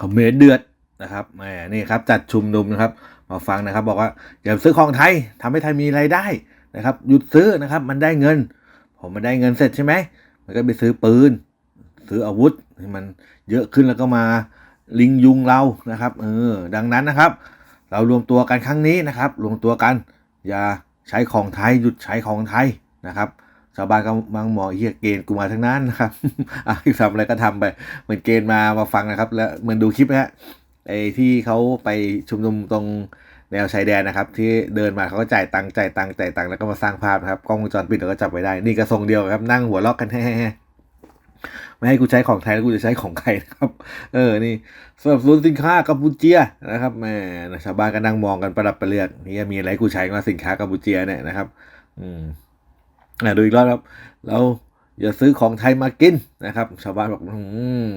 คอมเมนต์เดือดนะครับแหมนี่ครับจัดชุมนุมนะครับ มาฟังนะครับ บอกว่าอย่าซื้อของไทยทำให้ไทยมีรายได้นะครับ หยุดซื้อนะครับ มันได้เงิน ผมมันได้เงินเสร็จใช่ไหมมันก็ไปซื้อปืน ซื้ออาวุธให้มันเยอะขึ้นแล้วก็มาลิงยุงเรานะครับเออดังนั้นนะครับ เรารวมตัวกันครั้งนี้นะครับ รวมตัวกัน อย่าใช้ของไทยหยุดใช้ของไทยนะครับ ชาวบ้านก็มังหมอเฮียเกณฑ์กูมาทั้งนั้นนะครับอะทำอะไรก็ทำไป เหมือนเกณฑ์มามาฟังนะครับ แล้วเหมือนดูคลิปนะฮะไอ้ที่เขาไปชุมนุมตรงแนวชายแดนนะครับ ที่เดินมาเขาก็จ่ายตังค์จ่ายตังค์จ่ายตังค์แล้วก็มาสร้างภาพครับกล้องวงจรปิดเราก็จับไว้ได้ นี่กระทรงเดียวครับ นั่งหัวล็อกกันแฮ่ไม่ให้กูใช้ของไทยแล้วกูจะใช้ของใครนะครับ เออ นี่สนับสนุนสินค้ากัมพูเชียนะครับแหมชาวบ้านก็นั่งมองกันประดับประเลือกนี่มีอะไรกูใช้มาสินค้ากัมพูเชียเนี่ยนะครับ อืม อะดูอีกรอบครับ เราอย่าซื้อของไทยมากินนะครับ ชาวบ้านบอกอืม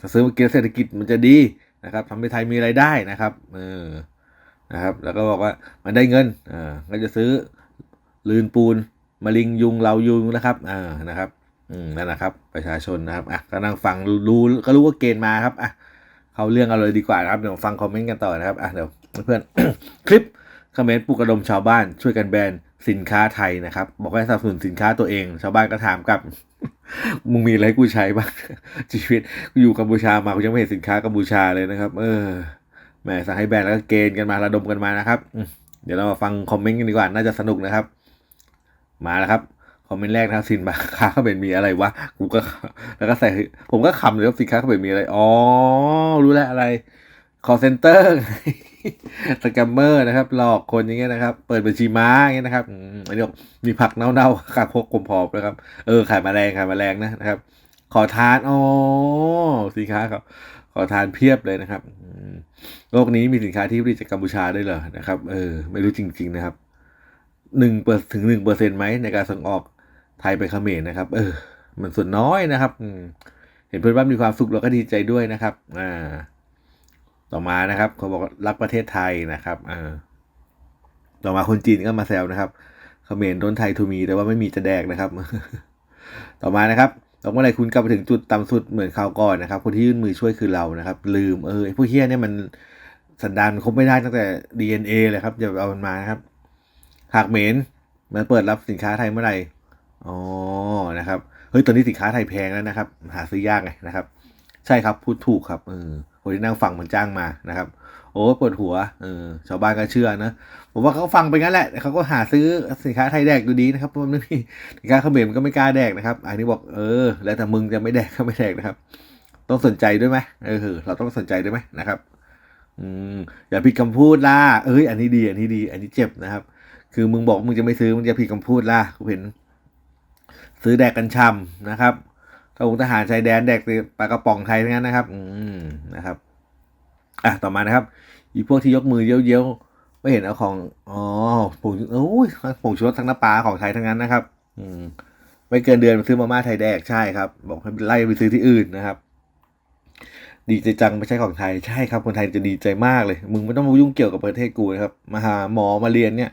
ถ้าซื้อมากินเศรษฐกิจมันจะดีนะครับทำให้ไทยมีไรายได้นะครับเออนะครับ แล้วก็บอกว่ามันได้เงินอ่าก็จะซื้อลืนปูนมะลิงยุงเรายุงนะครับอ่านะครับอืมนั่นนะครับ ประชาชนนะครับอะก็นั่งฟังรู้ก็รู้ว่าเกณฑ์มาครับอะเขาเรื่องเอาเลยดีกว่านะครับเดี๋ยวฟังคอมเมนต์กันต่อนะครับอะเดี๋ยวเพื่อนคลิปคอมเมนต์ปลุกระดมชาวบ้านช่วยกันแบน สินค้าไทยนะครับ บอกให้สนับสนุนสินค้าตัวเอง ชาวบ้านก็ถามกลับ มึงมีอะไรกูใช้บ้าง ชีวิตอยู่กัมพูชามากูยังไม่เห็นสินค้ากัมพูชาเลยนะครับ เออแหมสั่งให้แบนแล้วก็เกณฑ์กันมาระดมกันมานะครับ เดี๋ยวเรามาฟังคอมเมนต์กันดีกว่า น่าจะสนุกนะครับ มาแล้วครับคอมเมนต์แรกนะครับสินค้าเขาเป็นมีอะไรวะกูก็แล้วก็ใส่ผมก็ขำเลยว่าสินค้าเขาเป็นมีอะไร อ๋อ รู้แล้วอะไร call center สแกมเมอร์นะครับ หลอกคนอย่างเงี้ยนะครับ เปิดบัญชีม้าอย่างเงี้ยนะครับอันนี้มีผักเน่าๆขากพกกลมพอบนะครับ เออขายมแมลงขายมแมลงนะนะครับ ขอทานอ๋อสินค้าเขาขอทานเพียบเลยนะครับโลกนี้มีสินค้าที่ผลิตจากกัมพูชาด้วยเหรอนะครับ เออ ไม่รู้จริง ๆนะครับหนึ่งเปอร์ถึงหนึ่งเปอร์เซ็นต์ไหมในการส่งออกไทยไปเขมรนะครับ เออ มันส่วนน้อยนะครับเห็นเพื่อนบ้านมีความสุขเราก็ดีใจด้วยนะครับ อ่า ต่อมานะครับเขาบอกรักประเทศไทยนะครับอ่าต่อมาคนจีนก็มาแซวนะครับเขมรโดนไทยทูมี แต่ว่าไม่มีจะแดกนะครับ ต่อมานะครับต่อเมื่อไหรคุณกลับไปถึงจุดต่ำสุดเหมือนคราวก่อนนะครับ คนที่ยื่นมือช่วยคือเรานะครับ ลืมเออไอ้พวกเฮี้ยเนี่ยมันสันดานคบไม่ได้ตั้งแต่ DNA เลยครับอย่าเอามันมานะครับ หากเหมนมันเปิดรับสินค้าไทยเมื่อไหร่อ๋อนะครับเฮ้ยตอนนี้สินค้าไทยแพงแล้วนะครับ หาซื้อยากไงนะครับ ใช่ครับพูดถูกครับเออ คนที่นั่งฟังมันจ้างมานะครับ โอ้ปวดหัวเออชาวบ้านก็เชื่อนะผมว่าเขาฟังไปงั้นแหละแต่เขาก็หาซื้อสินค้าไทยแดกดูดีนะครับเพราะมันไม่สินค้าเขมรมันก็ไม่กล้าแดกนะครับ อันนี้บอกเออ แล้วแต่มึงจะไม่แดกก็ไม่แดกนะครับ ต้องสนใจด้วยไหมเออเราต้องสนใจด้วยไหมนะครับ อืมอย่าผิดคำพูดล่ะเอ้ย อันนี้ดี อันนี้ดี อันนี้เจ็บนะครับ คือมึงบอกมึงจะไม่ซื้อมึงจะผิดคำพูดล่ะกูเห็น ซื้อแดกกันช่ำนะครับ ทหารทหารชายแดนแดกปลากระป๋องไทยทั้งนั้นนะครับ อืมนะครับ อะต่อมานะครับ อีพวกที่ยกมือเย้ยวๆไม่เห็นเอาของอ๋อผงโอ้ยผงชูรสทั้งน้ำปลาของไทยทั้งนั้นนะครับ อืมไม่เกินเดือนไปซื้อมาม่าไทยแดกใช่ครับ บอกให้ไล่ไปซื้อที่อื่นนะครับ ดีใจจังไม่ใช่ของไทยใช่ครับ คนไทยจะดีใจมากเลย มึงไม่ต้องมายุ่งเกี่ยวกับประเทศกูนะครับมาหาหมอมาเรียนเนี่ย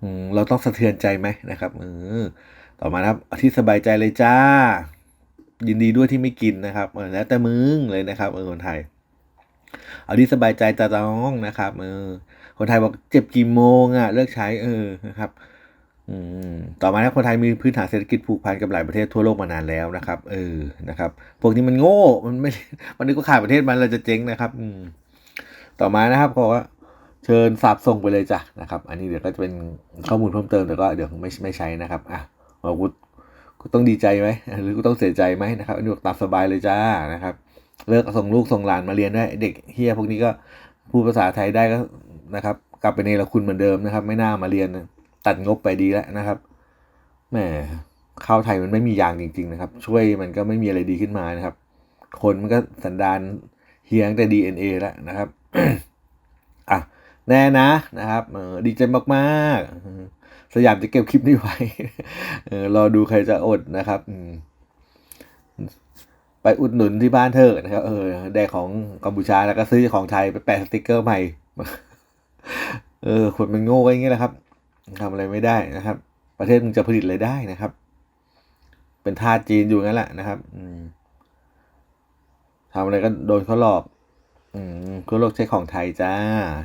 อืมเราต้องสะเทือนใจไหมนะครับเออ ต่อมาครับที่สบายใจเลยจ้า ยินดีด้วยที่ไม่กินนะครับเออแล้วแต่มึงเลยนะครับเออคนไทย เอาที่สบายใจตาต้องนะครับเออคนไทยบอกเจ็บกี่โมงอะเลิกใช้เออนะครับอืมต่อมานะคนไทยมีพื้นฐานเศรษฐกิจผูกพันกับหลายประเทศทั่วโลกมานานแล้วนะครับ เออนะครับ พวกนี้มันโง่มันไม่มันนึกว่าขายประเทศมันเราจะเจ๊งนะครับ อืมต่อมานะครับเขาบอกว่าเชิญสาบส่งไปเลยจ้ะนะครับ อันนี้เดี๋ยวก็จะเป็นข้อมูลเพิ่มเติมแต่ก็เดี๋ยวไม่ไม่ใช้นะครับอะ ว่ากูกูต้องดีใจไหมหรือกูต้องเสียใจไหมนะครับอันนี้บอกตามสบายเลยจ้านะครับ เลิกส่งลูกส่งหลานมาเรียนได้เด็กเฮียพวกนี้ก็พูดภาษาไทยได้ก็นะครับ กลับไปในละคุณเหมือนเดิมนะครับ ไม่น่ามาเรียนตัดงบไปดีแล้วนะครับแหมข้าวไทยมันไม่มียางจริง ๆ นะครับ ช่วยมันก็ไม่มีอะไรดีขึ้นมานะครับ คนมันก็สันดานเฮียงแต่ DNA แล้วนะครับอะแน่นะนะครับดีใจมากๆ สยามจะเก็บคลิปนี้ไว้เออรอดูใครจะอดนะครับไปอุดหนุนที่บ้านเธอนะครับเออได้ของกัมพูชาแล้วก็ซื้อของไทยไปแปะสติกเกอร์ใหม่เออคนมันโง่ก็อย่างนี้แหละครับทำอะไรไม่ได้นะครับ ประเทศมึงจะผลิตอะไรได้นะครับ เป็นทาสจีนอยู่งั้นแหละนะครับ อืมทำอะไรก็โดนเขาหลอก อืมทั่วโลกใช้ของไทยจ้า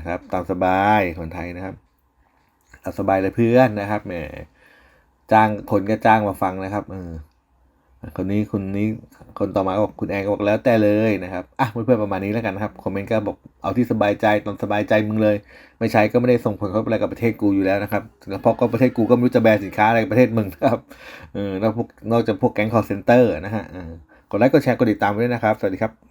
ครับ ตามสบายคนไทยนะครับ อาสบายเลยเพื่อนนะครับแหมจ้างคนก็จ้างมาฟังนะครับเออคนนี้คนนี้คนต่อมาก็บอกคุณแอนก็บอกแล้วแต่เลยนะครับอะเพื่อนๆประมาณนี้แล้วกันนะครับคอมเมนต์ก็บอกเอาที่สบายใจตอนสบายใจมึงเลย ไม่ใช้ก็ไม่ได้ส่งผลกระทบอะไรกับประเทศกูอยู่แล้วนะครับแล้วเพราะก็ประเทศกูก็ไม่รู้จะแบนสินค้าอะไรประเทศมึงนะครับเออนอกพวกนอกจากพวกแก๊งคอร์เซนเตอร์นะฮะกดไลค์กดแชร์กดติดตามไว้ด้วยนะครับ สวัสดีครับ